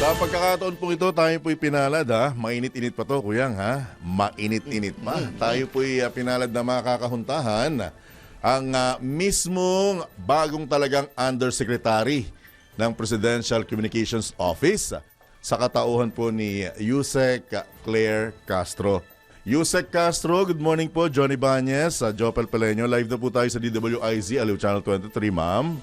Sa pagkakataon pong ito, tayo po'y pinalad ha. Mainit-init pa to, kuyang ha. Mainit-init pa. Tayo po'y uh, pinalad na makakahuntahan ang uh, mismong bagong talagang undersecretary ng Presidential Communications Office sa katauhan po ni Yusek Claire Castro. Yusek Castro, good morning po. Johnny Banyes, uh, Jopel Peleño. Live na po tayo sa DWIZ, Aliw Channel 23, ma'am.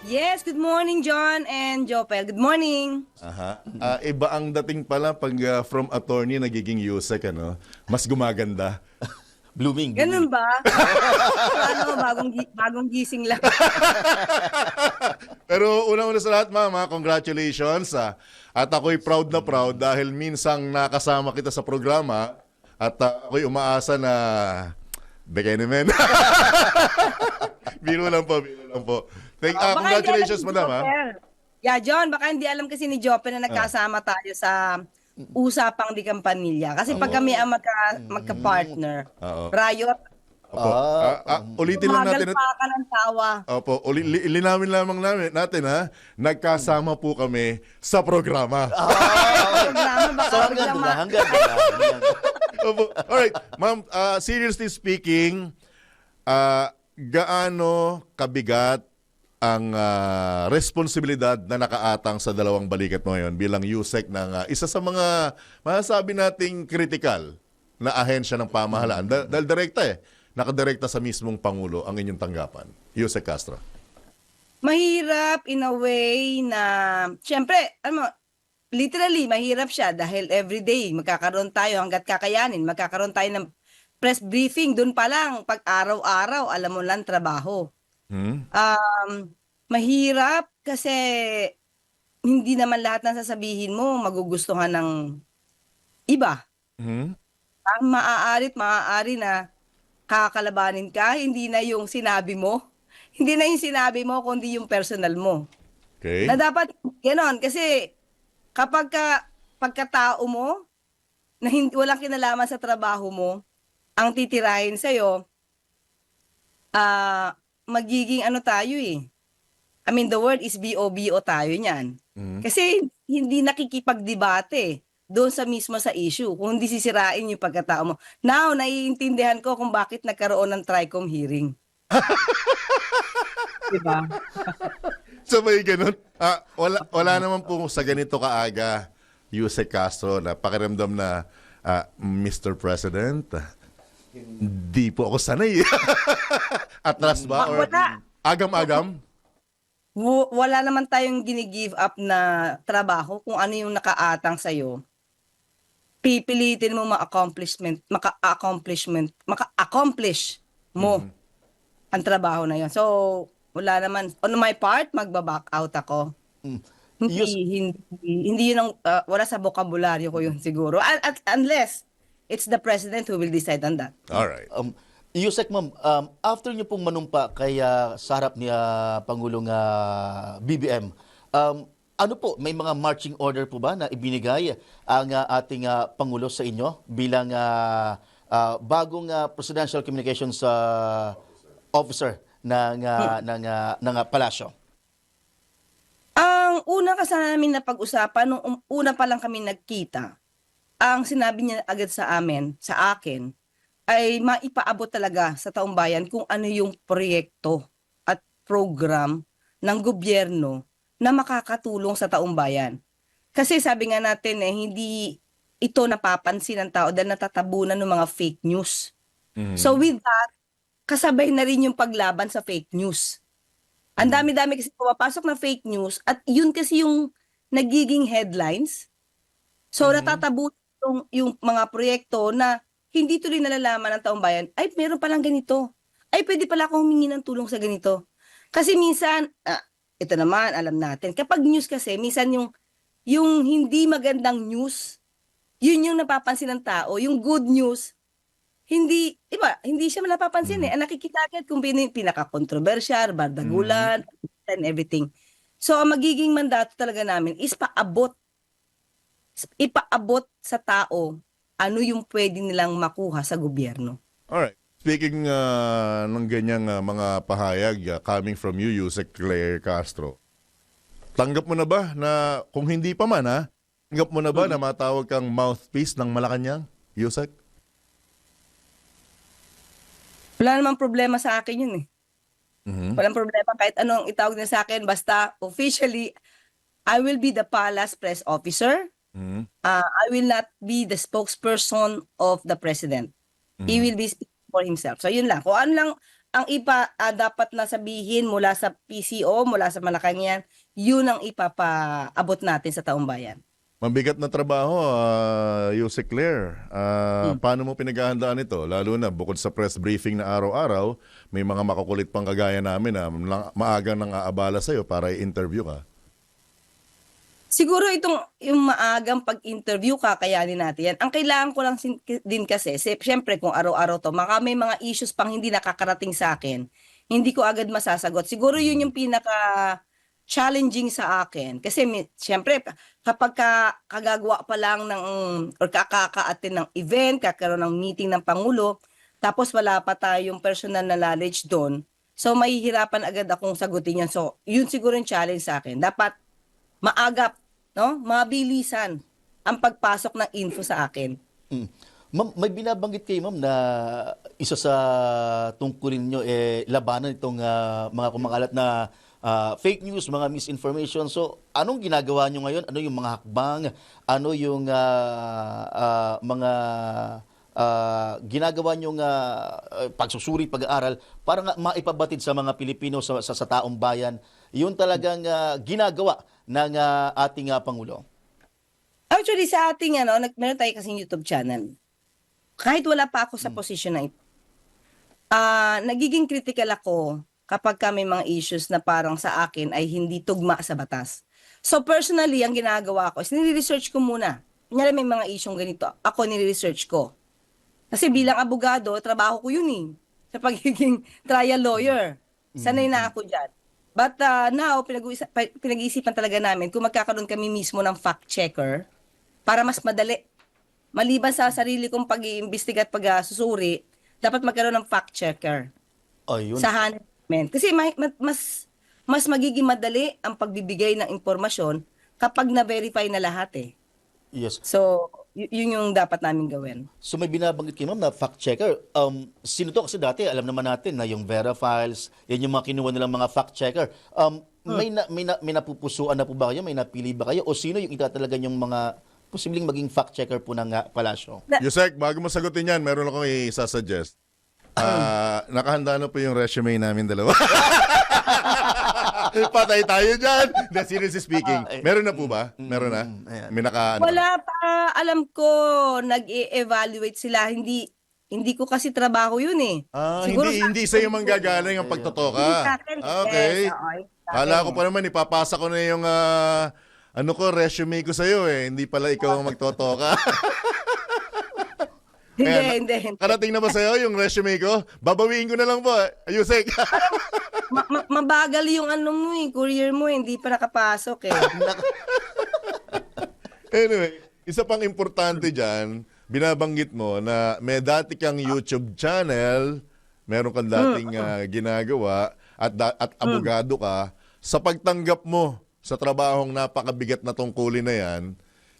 Yes, good morning, John and Jopel. Good morning. Aha. Ah, iba ang dating pala pag ah, from attorney nagiging Yusek, ano? Mas gumaganda. Blooming. Ganun ba? ano, bagong, gi- bagong gising lang. Pero unang-una sa lahat, mama, congratulations. ah. At ako'y proud na proud dahil minsang nakasama kita sa programa at ah, ako'y umaasa na Bekene men. biro lang po, biro lang po. Thank, ah, Baka hindi congratulations, madam. ah. Jopel. Yeah, John, baka hindi alam kasi ni Jopel na nagkasama tayo sa usapang di kampanilya. Kasi pag kami ang magka, magka-partner, Oo. riot, Opo. Ah, ah, ulitin lang natin. pa ka ng tawa. Opo, uli, li, linawin lamang namin, natin ha, nagkasama po kami sa programa. Programa, baka So hanggang doon hanggang doon lang. Hanggang- Opo. Alright, ma'am, uh, seriously speaking, uh, gaano kabigat ang uh, responsibilidad na nakaatang sa dalawang balikat mo ngayon bilang USEC ng uh, isa sa mga masasabi nating critical na ahensya ng pamahalaan. Dahil, dahil direkta eh, nakadirekta sa mismong Pangulo ang inyong tanggapan. USEC Castro. mahirap in a way na, syempre, ano, literally, mahirap siya dahil everyday magkakaroon tayo hanggat kakayanin, magkakaroon tayo ng press briefing doon pa lang, pag araw-araw, alam mo lang, trabaho. Hmm? Um, mahirap kasi hindi naman lahat ng sasabihin mo magugustuhan ng iba. Hmm? Ang maaari at maaari na kakalabanin ka, hindi na yung sinabi mo. Hindi na yung sinabi mo, kundi yung personal mo. Okay. Na dapat ganon kasi kapag ka, pagkatao mo na hindi, walang kinalaman sa trabaho mo, ang titirahin sa'yo, ah magiging ano tayo eh. I mean, the word is BOBO tayo niyan. Mhm. Kasi hindi nakikipagdebate doon sa mismo sa issue, kung hindi sisirain yung pagkatao mo. Now, naiintindihan ko kung bakit nagkaroon ng TRICOM hearing. diba? So may ganun. Ah, wala, wala naman po sa ganito kaaga, Yusek Castro, na pakiramdam na ah, Mr. President, hindi po ako sanay. Atras ba? Or wala. agam-agam? Wala naman tayong gini-give up na trabaho kung ano yung nakaatang sa'yo. Pipilitin mo ma-accomplishment, maka-accomplishment, maka-accomplish mo ang trabaho na yun. So, wala naman. On my part, magba-back out ako. Mm. Hindi, Yus- hindi, hindi yun ang, uh, wala sa bokabularyo ko yun siguro. At, at- unless, it's the president who will decide on that. Alright. Um, Yusek, ma'am, um, after niyo pong manumpa kay ah, sa harap ni ah, Pangulong ah, BBM, um, ano po, may mga marching order po ba na ibinigay ang ah, ating ah, Pangulo sa inyo bilang ah, ah, bagong ah, Presidential Communications ah, Officer ng, ah, ng, ah, ng ah, palasyo? Ang una kasi namin na pag-usapan, nung um- una pa lang kami nagkita, ang sinabi niya agad sa amin, sa akin, ay maipaabot talaga sa taong bayan kung ano yung proyekto at program ng gobyerno na makakatulong sa taong bayan. Kasi sabi nga natin eh, hindi ito napapansin ng tao dahil natatabunan ng mga fake news. Mhm. So with that, kasabay na rin yung paglaban sa fake news. Ang dami-dami kasi pumapasok na fake news at yun kasi yung nagiging headlines. So natatabu yung, yung mga proyekto na hindi tuloy nalalaman ng taong bayan, ay meron palang ganito. Ay pwede pala akong humingi ng tulong sa ganito. Kasi minsan, ah, ito naman, alam natin, kapag news kasi, minsan yung, yung hindi magandang news, yun yung napapansin ng tao. Yung good news, hindi, iba, hindi siya napapansin eh. Ang nakikita agad kung pin, pinaka-controversial, bardagulan, and everything. So, ang magiging mandato talaga namin is paabot, ipaabot sa tao ano yung pwede nilang makuha sa gobyerno. Alright. Speaking uh, ng ganyang uh, mga pahayag uh, coming from you, Yusek Claire Castro, tanggap mo na ba na, kung hindi pa man ha, tanggap mo na ba na matawag kang mouthpiece ng Malacanang, Yusek? Wala namang problema sa akin yun eh. Mhm. Walang problema kahit anong itawag niya sa akin. Basta officially, I will be the palace press officer. Mhm. Uh, I will not be the spokesperson of the president. He will be speaking for himself. So yun lang. Kung ano lang ang ipa ah, dapat na sabihin mula sa PCO, mula sa Malacanang, yun ang ipapaabot natin sa taong bayan. Mabigat na trabaho, uh, Yusek Claire. Ah, Paano mo pinaghahandaan ito? Lalo na bukod sa press briefing na araw-araw, may mga makukulit pang kagaya namin na maaga nang aabala sa'yo para i-interview ka. Siguro itong yung maagang pag-interview kakayanin natin yan. Ang kailangan ko lang din kasi, si- syempre kung araw-araw to, maka may mga issues pang hindi nakakarating sa akin, hindi ko agad masasagot. Siguro yun yung pinaka challenging sa akin. Kasi syempre, kapag ka, kagagawa pa lang ng, or kakaka-attend ng event, kakaroon ng meeting ng Pangulo, tapos wala pa tayong personal na knowledge doon, so mahihirapan agad akong sagutin yan. So, yun siguro yung challenge sa akin. Dapat maagap, no? Mabilisan ang pagpasok ng info sa akin. Mm. Ma'am, may binabanggit kayo, ma'am, na isa sa tungkulin nyo, eh, labanan itong ah, mga kumakalat na ah, fake news, mga misinformation. So, anong ginagawa nyo ngayon? Ano yung mga hakbang? Ano yung ah, ah, mga ah, ginagawa nyo nga pagsusuri, pag-aaral para nga maipabatid sa mga Pilipino, sa, sa, sa taong bayan, yun talagang ah, ginagawa ng ah, ating ah, Pangulo? Actually, sa ating, ano, nag, meron tayo kasing YouTube channel. Kahit wala pa ako sa posisyon na ito, ah nagiging critical ako kapag ka may mga issues na parang sa akin ay hindi tugma sa batas. So personally, ang ginagawa ko is nire-research ko muna. Kunyari may mga isyong ganito, ako nire-research ko. Kasi bilang abogado, trabaho ko yun eh. Sa pagiging trial lawyer. Sanay na ako dyan. But uh, now, pinag-iisipan talaga namin kung magkakaroon kami mismo ng fact checker para mas madali. Maliban sa sarili kong pag-iimbestiga at pag-susuri, dapat magkaroon ng fact checker Ayun. sa hanap namin. Kasi ma- ma- mas mas magiging madali ang pagbibigay ng impormasyon kapag na-verify na lahat eh. Yes. So, y- yun yung dapat namin gawin. So may binabanggit kayo ma'am na fact checker. Um, sino to? Kasi dati alam naman natin na yung Vera Files, yan yung mga kinuha nilang mga fact checker. Um, may, na, may, na, may napupusuan na po ba kayo? May napili ba kayo? O sino yung itatalaga yung mga posibleng maging fact checker po ng uh, palasyo? Yusek, bago mo sagutin yan, meron akong isasuggest. Ah, nakahanda na po yung resume namin dalawa. Patay tayo dyan. The seriously speaking. Meron na po ba? Meron na? ayan. May naka, ano? Wala pa, alam ko, nag-evaluate sila. Hindi hindi ko kasi trabaho yun eh. Ah, Siguro hindi, sa- hindi sa'yo manggagaling ang pagtotoka. Hindi sa akin, Okay. yes, oo, sa akin. Kala ko pa naman, ipapasa ko na yung ah, ano ko, resume ko sa'yo eh. Hindi pala ikaw ang magtotoka. Hindi, Kaya na- hindi, hindi. Karating na ba sa'yo yung resume ko? Babawiin ko na lang po. Ayusek. Ma- ma- mabagal yung ano mo eh, career mo eh, hindi pa nakapasok eh. anyway, isa pang importante dyan, binabanggit mo na may dati kang YouTube channel, meron kang dating ah, ginagawa, at, da- at abogado ka, sa pagtanggap mo sa trabahong napakabigat na tungkulin na yan,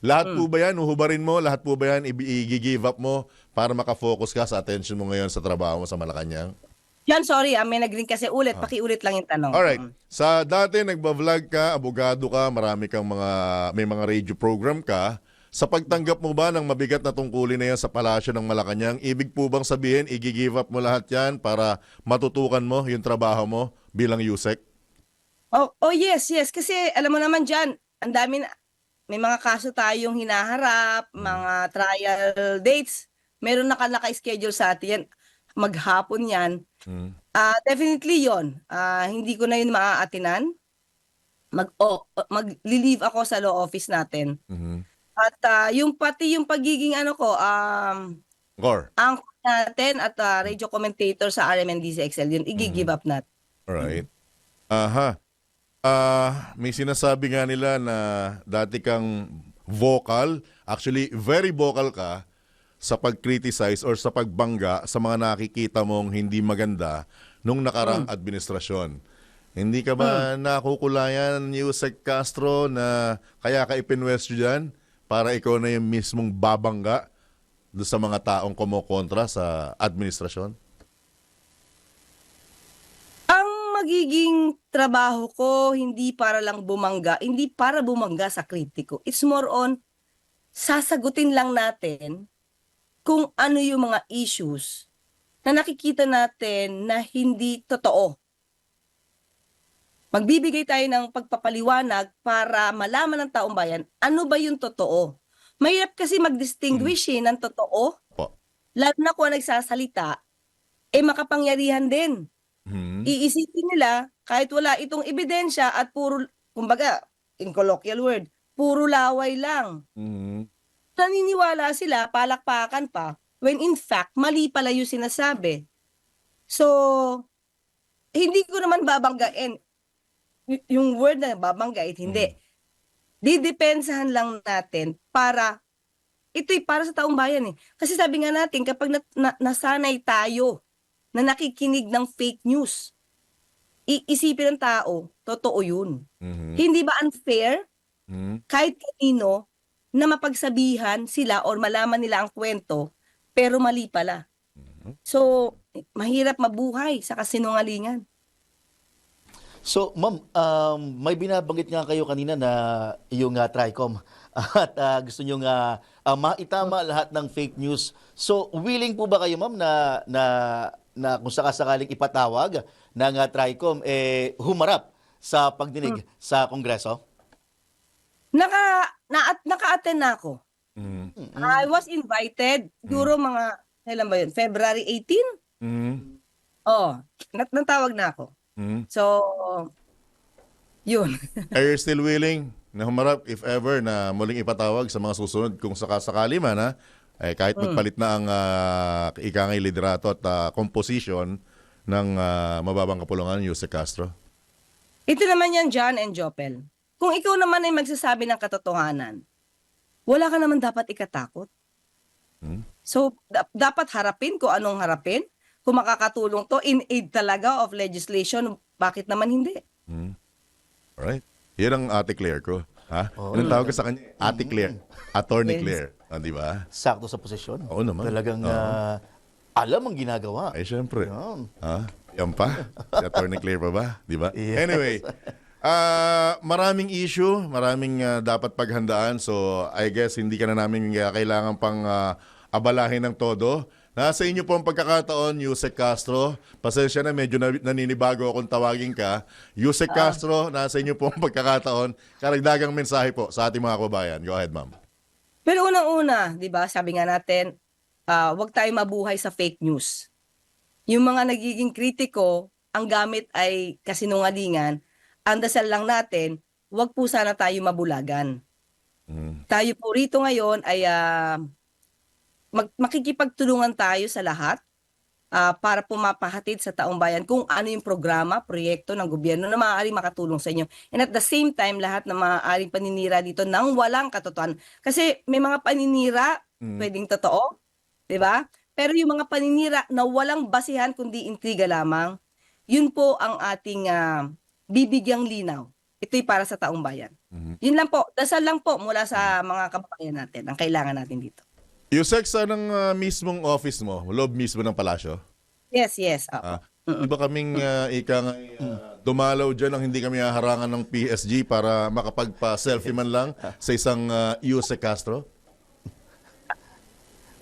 lahat po ba yan, uhubarin mo, lahat po ba yan, i-give up mo para makafocus ka sa attention mo ngayon sa trabaho mo sa Malacanang? Yan, sorry, ah, may nag-ring kasi ulit, pakiulit lang yung tanong. Alright. Sa dati nagba-vlog ka, abogado ka, marami kang mga may mga radio program ka. Sa pagtanggap mo ba ng mabigat na tungkulin na yan sa palasyo ng Malacanang, ibig po bang sabihin, i-give up mo lahat yan para matutukan mo yung trabaho mo bilang USEC? Oh, oh yes, yes. Kasi alam mo naman dyan, ang dami na, may mga kaso tayong hinaharap, mga trial dates. Meron na naka-schedule sa atin yan. Maghapon yan. Mm. Ah, definitely yon. Ah, hindi ko na yun maaatinan. Mag oh, mag-leave ako sa law office natin. Mhm. At ah, yung pati yung pagiging ano ko, um, Gor. anchor natin at ah, radio commentator sa RMNDC Excel, yun, i-give up natin. Alright. Aha. Ah, may sinasabi nga nila na dati kang vocal, actually very vocal ka sa pag-criticize or sa pagbangga sa mga nakikita mong hindi maganda nung nakarang administrasyon. Hindi ka ba nakukulayan, Yusek Castro, na kaya ka ipinwestiyo dyan para ikaw na yung mismong babangga doon sa mga taong kumokontra sa administrasyon? Ang magiging trabaho ko, hindi para lang bumangga, hindi para bumangga sa kritiko. It's more on, sasagutin lang natin kung ano yung mga issues na nakikita natin na hindi totoo. Magbibigay tayo ng pagpapaliwanag para malaman ng taong bayan ano ba yung totoo. Mahirap kasi mag-distinguish eh, ng totoo, lalo na kung nagsasalita, eh makapangyarihan din Hmm? iisipin nila kahit wala itong ebidensya at puro, kumbaga, in colloquial word, puro laway lang. Hmm. Naniniwala sila, palakpakan pa, when in fact, mali pala yung sinasabi. So, hindi ko naman babanggain y- yung word na babanggait, hindi. Didepensahan lang natin para, ito'y para sa taong bayan eh. Kasi sabi nga natin, kapag na- na- nasanay tayo na nakikinig ng fake news, iisipin ng tao, totoo yun. Mhm. Hindi ba unfair Mhm. kahit kanino na mapagsabihan sila or malaman nila ang kwento pero mali pala. So, mahirap mabuhay sa kasinungalingan. So, ma'am, um, may binabanggit nga kayo kanina na yung uh, TRICOM at ah, gusto nyo nga ah, maitama lahat ng fake news. So, willing po ba kayo, ma'am, na, na, na kung sakasakaling ipatawag ng ah, TRICOM, eh, humarap sa pagdinig sa Kongreso? Naka, na, naka-attend na ako. Mhm. I was invited, siguro mga, kailan ba yun? February 18? Mhm. Oh, nat natawag na ako. Mhm. So, yun. Are you still willing na humarap if ever na muling ipatawag sa mga susunod kung sakasakali man ha? Eh, kahit magpalit na ang uh, ikangay liderato at ah, composition ng ah, mababang kapulungan, Jose Castro. Ito naman yan, John and Jopel. Kung ikaw naman ay magsasabi ng katotohanan, wala ka naman dapat ikatakot. Hmm? So, da- dapat harapin kung anong harapin. Kung makakatulong to in aid talaga of legislation, bakit naman hindi? Hmm? Alright. Yan ang Ate Claire ko. Ha? Oo. Anong tawag ko sa kanya? Ate Claire. Attorney Yes. Claire. Ah, di ba? Sakto sa posisyon. Oo naman. Talagang Oo. ah, alam ang ginagawa. Ay, syempre. Yan. Ha? Yan pa? Si Attorney Claire pa ba? Di ba? Yes. Anyway, ah maraming issue, maraming ah, dapat paghandaan. So, I guess hindi ka na namin kailangan pang ah, abalahin ng todo. Nasa inyo po ang pagkakataon, Yusek Castro. Pasensya na, medyo na, naninibago akong tawagin ka. Yusek Castro, nasa inyo po ang pagkakataon. Karagdagang mensahe po sa ating mga kababayan. Go ahead, ma'am. Pero unang-una, 'di ba? Sabi nga natin, ah, wag tayo mabuhay sa fake news. Yung mga nagiging kritiko, ang gamit ay kasinungalingan. Ang dasal lang natin, wag po sana tayo mabulagan. Mm. Tayo po rito ngayon ay ah, mag- makikipagtulungan tayo sa lahat ah, para pumapahatid sa taong bayan kung ano yung programa, proyekto ng gobyerno na maaaring makatulong sa inyo. And at the same time, lahat na maaaring paninira dito nang walang katotohanan. Kasi may mga paninira Mm. pwedeng totoo, 'di ba? Pero yung mga paninira na walang basihan kundi intriga lamang, yun po ang ating ah, bibigyang linaw. Ito'y para sa taong bayan. Mhm. Yun lang po, dasal lang po mula sa mga kababayan natin ang kailangan natin dito. Yusek, saan ang ah, mismong office mo? Loob mismo ng palasyo? Yes, yes. oo. Ah, iba kaming uh, ika nga, ah, dumalaw dyan ang hindi kami haharangan ng PSG para makapagpa-selfie man lang sa isang uh, Yuse Castro?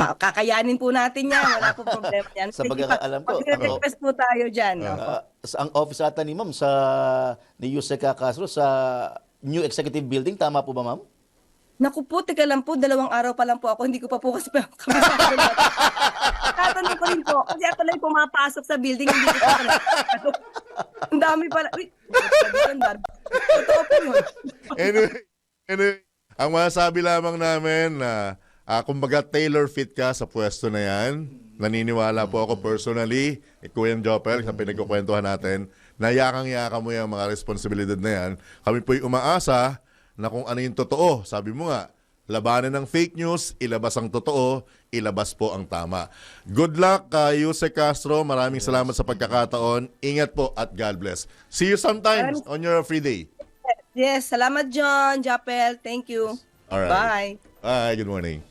Ah, kakayanin po natin yan. Wala po problema yan. Sa pagkakaalam ko, Mag-request po tayo dyan. opo. Ah, sa ang office ata ni ma'am sa ni Yuseka Castro sa New Executive Building tama po ba ma'am? Naku po, teka lang po, dalawang araw pa lang po ako. Hindi ko pa po kasi kabisado na. Tatanong ko rin po. Kasi ako lang pumapasok sa building. Hindi ko pa Ang dami pala. Uy, Totoo po yun. Anyway, anyway, ang masasabi lamang namin na ah, kumbaga tailor fit ka sa pwesto na yan. Naniniwala po ako personally, eh, Kuya Jopel, sa pinagkukwentuhan natin, na yakang-yaka mo yung mga responsibilidad na yan. Kami po'y umaasa na kung ano yung totoo, sabi mo nga, labanan ng fake news, ilabas ang totoo, ilabas po ang tama. Good luck, uh, Yuse Castro. Maraming salamat sa pagkakataon. Ingat po at God bless. See you sometimes on your free day. Yes, salamat John, Japel. Thank you. Alright. Bye. Bye. Good morning.